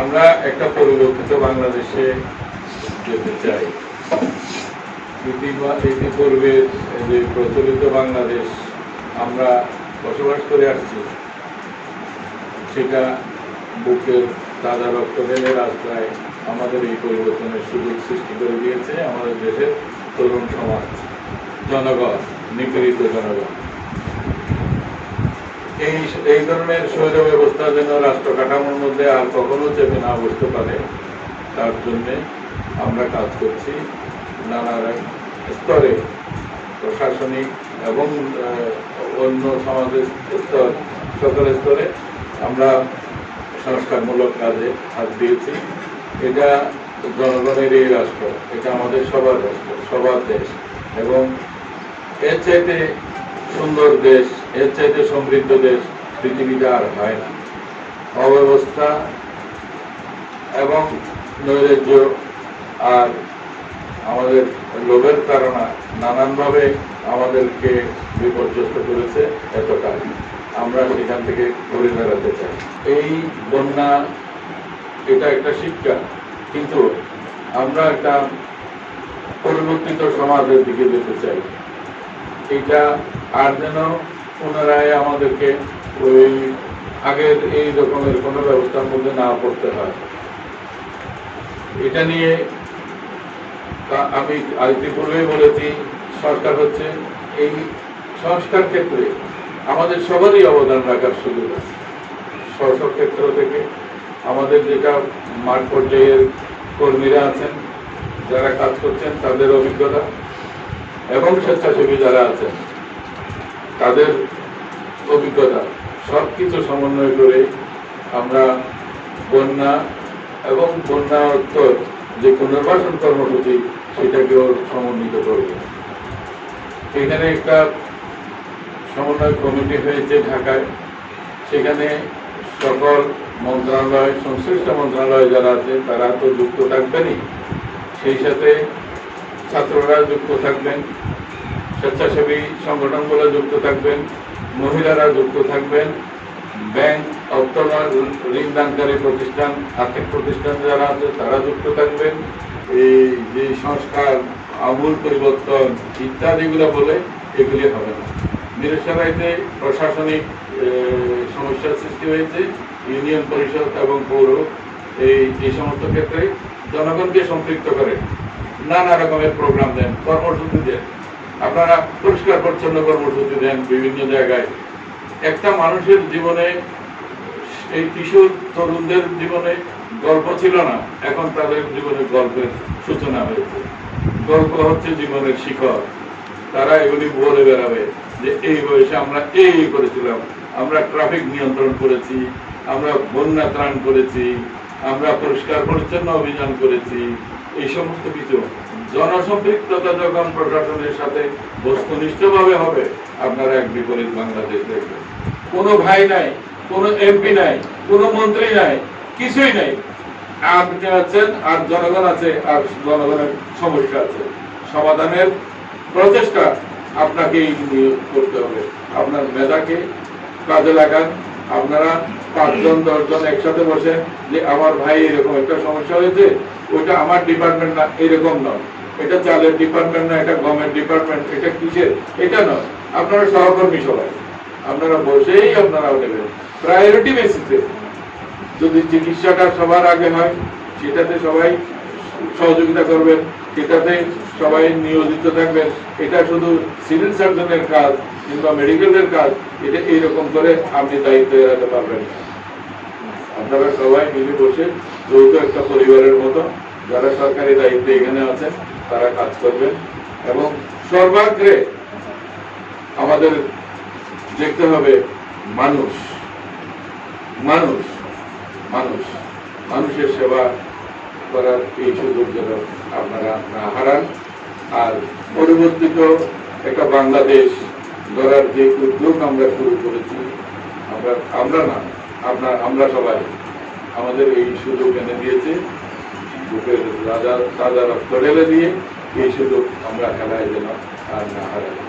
আমরা একটা পরিবর্তিত বাংলাদেশে যেতে চাই। ইতিপূর্বে যে প্রচলিত বাংলাদেশ আমরা বসবাস করে আসছি, সেটা বুকের তাজা রক্ত ঢেলে রাস্তায় আমাদের এই পরিবর্তনের সুযোগ সৃষ্টি করে দিয়েছে আমাদের দেশের তরুণ সমাজ, জনগণ, নিপীড়িত জনগণ। এই এই ধরনের স্বৈর ব্যবস্থা যেন রাষ্ট্র কাঠামোর মধ্যে আর কখনো চেপে না বসতে পারে, তার জন্যে আমরা কাজ করছি নানা স্তরে। প্রশাসনিক এবং অন্য সমাজের স্তর, সকল স্তরে আমরা সংস্কারমূলক কাজে হাত দিয়েছি। এটা জনগণের এই রাষ্ট্র, এটা আমাদের সবার রাষ্ট্র, সবার দেশ। এবং এর চাইতে সুন্দর দেশ, এর চাইতে সমৃদ্ধ দেশ পৃথিবীতে আর হয় না। অব্যবস্থা এবং নৈরাজ্য আর আমাদের লোভের তারা নানানভাবে আমাদেরকে বিপর্যস্ত করেছে এতটাই। আমরা সেখান থেকে ঘুরে দাঁড়াতে চাই। এই বন্যা, এটা একটা শিক্ষা, কিন্তু আমরা একটা পরিবর্তিত সমাজের দিকে যেতে চাই। এটা আর যেন পুনরায় আমাদেরকে ওই আগের এই রকমের কোনো ব্যবস্থার মধ্যে না পড়তে হয়। এটা নিয়ে আমি ইতিপূর্বেই বলেছি, সরকার হচ্ছে এই সংস্কার ক্ষেত্রে আমাদের সবারই অবদান রাখার সুযোগ আছে। ক্ষেত্র থেকে আমাদের যেটা মাঠ পর্যায়ের কর্মীরা আছেন, যারা কাজ করছেন, তাদের অভিজ্ঞতা এবং স্বেচ্ছাসেবী যারা আছেন, তাদের অভিজ্ঞতা সব কিছু সমন্বয় করে আমরা বন্যা এবং বন্যা উত্তর যে পুনর্বাসন কর্মসূচি, সেটাকেও সমন্বিত করবে। এখানে একটা সমন্বয় কমিটি হয়েছে ঢাকায়। সেখানে সকল মন্ত্রণালয়, সংশ্লিষ্ট মন্ত্রণালয় যারা আছে তারা তো যুক্ত থাকবেনই। সেই সাথে ছাত্ররা যুক্ত থাকবেন, স্বেচ্ছাসেবী সংগঠনগুলো যুক্ত থাকবেন, মহিলারা যুক্ত থাকবেন, ব্যাংক অর্থনা ঋণ দানকারী প্রতিষ্ঠান, আর্থিক প্রতিষ্ঠান যারা আছে তারা যুক্ত থাকবেন। এই যে সংস্কার, আমূল পরিবর্তন ইত্যাদিগুলো বলে এগুলি হবে না। নিরসরাইতে প্রশাসনিক সমস্যার সৃষ্টি হয়েছে, ইউনিয়ন পরিষদ এবং পৌর এই এই সমস্ত ক্ষেত্রে জনগণকে সম্পৃক্ত করে। নানা রকমের প্রোগ্রাম দেন, কর্মসূচি দেন। আপনারা পরিষ্কার পরিচ্ছন্ন কর্মসূচি দেন বিভিন্ন জায়গায়। একটা মানুষের জীবনে, এই কিশোর তরুণদের জীবনে গল্প ছিল না, এখন তাদের জীবনে গল্পের সূচনা হয়েছে। গল্প হচ্ছে জীবনের শিখর। তারা এগুলি বলে বেড়াবে যে, এই বয়সে আমরা এই করেছিলাম। আমরা ট্রাফিক নিয়ন্ত্রণ করেছি, আমরা বন্যা ত্রাণ করেছি, আমরা পরিষ্কার পরিচ্ছন্ন অভিযান করেছি এই সমস্ত কিছু জনসম্পৃক্ততা যখন প্রশাসনের সাথে বস্তুনিষ্ঠভাবে হবে, আপনারা এক বিপরীত বাংলাদেশ দেখবেন। কোনো ভাই নাই, কোনো এমপি নাই, কোনো মন্ত্রী নাই, কিছুই নাই। আপনি আছেন, আর জনগণ আছে, আর জনগণের সমস্যা আছে। সমাধানের প্রচেষ্টা আপনাকে করতে হবে। আপনার মেধাকে কাজে লাগান আপনারা পাঁচজন, দশজন একসাথে বসে যে আমার ভাই এরকম একটা সমস্যা হয়েছে, ওইটা আমার ডিপার্টমেন্ট না, এরকম নয়। এটা চালের ডিপার্টমেন্ট না, এটা গভর্নমেন্ট ডিপার্টমেন্ট এটা কিসের? এটা নয়। আপনারা সহকর্মী সবাই। আপনারা বসেই আপনারা নেবেন। প্রায়োরিটি বেসিসে যদি চিকিৎসাটা সবার আগে হয়, সেটাতে সবাই সহযোগিতা করবেন সেটাতে সবাই নিয়োজিত থাকবেন। এটা শুধু সিভিল সার্জনের কাজ কিংবা মেডিকেলের কাজ, এটা এইরকম করে আপনি দায়িত্ব এড়াতে পারবেন। আপনারা সবাই মিলে বসে যৌথ একটা পরিবারের মতো, যারা সরকারি দায়িত্বে এখানে আছেন, তারা কাজ করবেন। এবং সর্বাগ্রে আমাদের দেখতে হবে মানুষ। মানুষ। মানুষ। মানুষের সেবা করার এই সুযোগ যেন আপনারা না হারান। আর পরিবর্তিত একটা বাংলাদেশ গড়ার যে উদ্যোগ আমরা শুরু করেছি, আমরা আমরা না, আপনার, আমরা সবাই আমাদের এই সুযোগ এনে দিয়েছে। বুকের রাজা রাজা রক্ত ঢেলে দিয়ে এই সুযোগ আমরা খেলায় যেন আর না হারাই।